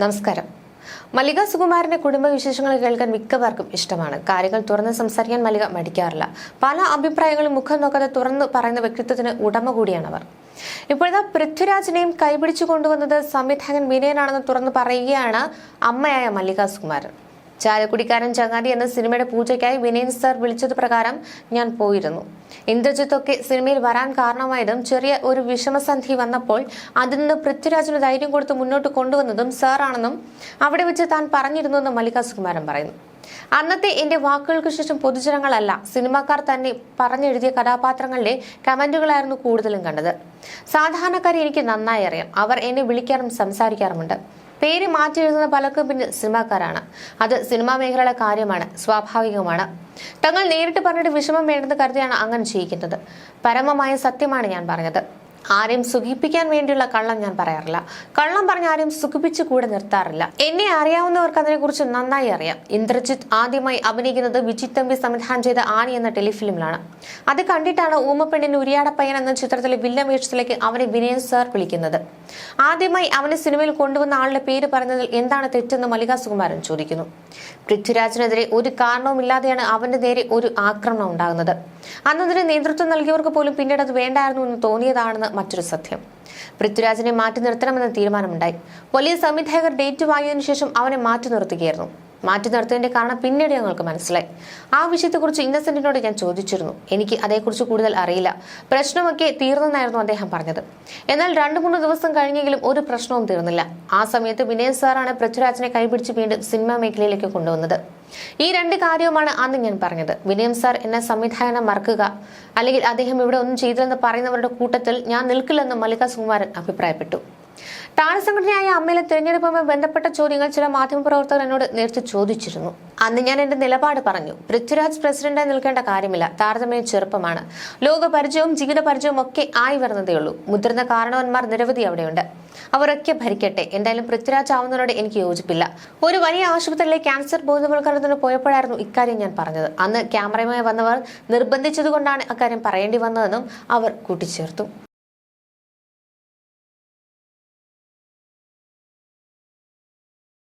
നമസ്കാരം. മല്ലിക സുകുമാരന്റെ കുടുംബവിശേഷങ്ങൾ കേൾക്കാൻ മിക്കവർക്കും ഇഷ്ടമാണ്. കാര്യങ്ങൾ തുറന്ന് സംസാരിക്കാൻ മല്ലിക മടിക്കാറില്ല. പല അഭിപ്രായങ്ങളും മുഖം നോക്കാതെ തുറന്ന് പറയുന്ന വ്യക്തിത്വത്തിന് ഉടമ കൂടിയാണവർ. ഇപ്പോഴത്തെ പൃഥ്വിരാജിനെയും കൈപിടിച്ചു കൊണ്ടുവന്നത് സംവിധായകൻ വിനയനാണെന്ന് തുറന്നു പറയുകയാണ് അമ്മയായ മല്ലിക സുകുമാരൻ. ചാലക്കുടിക്കാരൻ ചങ്ങാതി എന്ന സിനിമയുടെ പൂജയ്ക്കായി വിനയൻ സർ വിളിച്ചത് പ്രകാരം ഞാൻ പോയിരുന്നു. ഇന്ദ്രജിത്തൊക്കെ സിനിമയിൽ വരാൻ കാരണമായതും ചെറിയ ഒരു വിഷമസന്ധി വന്നപ്പോൾ അതിൽ നിന്ന് പൃഥ്വിരാജിന് ധൈര്യം കൊടുത്ത് മുന്നോട്ട് കൊണ്ടുവന്നതും സാറാണെന്നും അവിടെ വെച്ച് താൻ പറഞ്ഞിരുന്നുവെന്നും മല്ലിക സുകുമാരൻ പറയുന്നു. അന്നത്തെ എന്റെ വാക്കുകൾക്ക് ശേഷം പൊതുജനങ്ങളല്ല സിനിമാക്കാർ തന്നെ പറഞ്ഞെഴുതിയ കഥാപാത്രങ്ങളുടെ കമന്റുകളായിരുന്നു കൂടുതലും കണ്ടത്. സാധാരണക്കാരെ എനിക്ക് നന്നായി അറിയാം. അവർ എന്നെ വിളിക്കാറും സംസാരിക്കാറുമുണ്ട്. പേര് മാറ്റി എഴുതുന്ന പലർക്കും പിന്നിൽ സിനിമാക്കാരാണ്. അത് സിനിമാ മേഖലയുടെ കാര്യമാണ് സ്വാഭാവികമാണ് തങ്ങൾ നേരിട്ട് പറഞ്ഞിട്ട് വിഷമം വേണ്ടെന്ന് കരുതിയാണ് അങ്ങനെ ചെയ്യിക്കുന്നത് പരമമായ സത്യമാണ് ഞാൻ പറഞ്ഞത്. ആരെയും സുഖിപ്പിക്കാൻ വേണ്ടിയുള്ള കള്ളം ഞാൻ പറയാറില്ല. കള്ളം പറഞ്ഞ ആരെയും സുഖിപ്പിച്ച് കൂടെ നിർത്താറില്ല. എന്നെ അറിയാവുന്നവർക്ക് അതിനെക്കുറിച്ച് നന്നായി അറിയാം. ഇന്ദ്രജിത്ത് ആദ്യമായി അഭിനയിക്കുന്നത് വിജിത് തമ്പി സംവിധാനം ചെയ്ത ആനി എന്ന ടെലിഫിലിമിലാണ്. അത് കണ്ടിട്ടാണ് ഊമപ്പെണ്ണിന് ഉരിയാടപ്പയ്യൻ എന്ന ചിത്രത്തിലെ വില്ലൻ വേഷത്തിലേക്ക് അവനെ വിനയൻ സാർ വിളിക്കുന്നത്. ആദ്യമായി അവനെ സിനിമയിൽ കൊണ്ടുവന്ന ആളുടെ പേര് പറഞ്ഞതിൽ എന്താണ് തെറ്റെന്ന് മല്ലിക സുകുമാരൻ ചോദിക്കുന്നു. പൃഥ്വിരാജിനെതിരെ ഒരു കാരണവുമില്ലാതെയാണ് അവന്റെ നേരെ ഒരു ആക്രമണം ഉണ്ടാകുന്നത്. അന്നതിന് നേതൃത്വം നൽകിയവർക്ക് പോലും പിന്നീട് അത് വേണ്ടായിരുന്നു എന്ന് തോന്നിയതാണെന്ന് മറ്റൊരു സത്യം. പൃഥ്വിരാജിനെ മാറ്റി നിർത്തണമെന്ന തീരുമാനമുണ്ടായി. വലിയ സംവിധായകർ ഡേറ്റ് വാങ്ങിയതിനു ശേഷം അവനെ മാറ്റി നിർത്തുകയായിരുന്നു. മാറ്റി നിർത്തിയതിന്റെ കാരണം പിന്നീട് ഞങ്ങൾക്ക് മനസ്സിലായി. ആ വിഷയത്തെക്കുറിച്ച് ഇന്നസെന്റിനോട് ഞാൻ ചോദിച്ചിരുന്നു. എനിക്ക് അതേക്കുറിച്ച് കൂടുതൽ അറിയില്ല. പ്രശ്നമൊക്കെ തീർന്നെന്നായിരുന്നു അദ്ദേഹം പറഞ്ഞത്. എന്നാൽ രണ്ടു മൂന്ന് ദിവസം കഴിഞ്ഞെങ്കിലും ഒരു പ്രശ്നവും തീർന്നില്ല. ആ സമയത്ത് വിനയൻ സാറാണ് പൃഥ്വിരാജിനെ കൈപിടിച്ച് വീണ്ടും സിനിമാ മേഖലയിലേക്ക് കൊണ്ടുവന്നത്. ഈ രണ്ട് കാര്യവുമാണ് അന്ന് ഞാൻ പറഞ്ഞത്. വിനയം സാർ എന്നെ സംവിധാനം മറക്കുക. അല്ലെങ്കിൽ അദ്ദേഹം ഇവിടെ ഒന്നും ചെയ്തില്ലെന്ന് പറയുന്നവരുടെ കൂട്ടത്തിൽ ഞാൻ നിൽക്കില്ലെന്ന് മല്ലിക സുകുമാരൻ അഭിപ്രായപ്പെട്ടു. താഴെ സംഘടനയായ അമ്മയിലെ തിരഞ്ഞെടുപ്പുമായി ബന്ധപ്പെട്ട ചോദ്യങ്ങൾ ചില മാധ്യമപ്രവർത്തകർ എന്നോട് നേരത്തെ ചോദിച്ചിരുന്നു. അന്ന് ഞാൻ എന്റെ നിലപാട് പറഞ്ഞു. പൃഥ്വിരാജ് പ്രസിഡന്റായി നിൽക്കേണ്ട കാര്യമില്ല. താരതമ്യം ചെറുപ്പമാണ്. ലോക പരിചയവും ജീവിത പരിചയവും ഒക്കെ ആയി വരുന്നതേ ഉള്ളൂ. മുതിർന്ന കാരണവന്മാർ നിരവധി അവിടെയുണ്ട്. അവരൊക്കെ ഭരിക്കട്ടെ. എന്തായാലും പൃഥ്വിരാജ് ആവുന്നതിനോട് എനിക്ക് യോജിപ്പില്ല. ഒരു വലിയ ആശുപത്രിയിലെ ക്യാൻസർ ബോധവൽക്കരണത്തിന് പോയപ്പോഴായിരുന്നു ഇക്കാര്യം ഞാൻ പറഞ്ഞത്. അന്ന് ക്യാമറയുമായി വന്നവർ നിർബന്ധിച്ചതുകൊണ്ടാണ് അക്കാര്യം പറയേണ്ടി വന്നതെന്നും അവർ കൂട്ടിച്ചേർത്തു.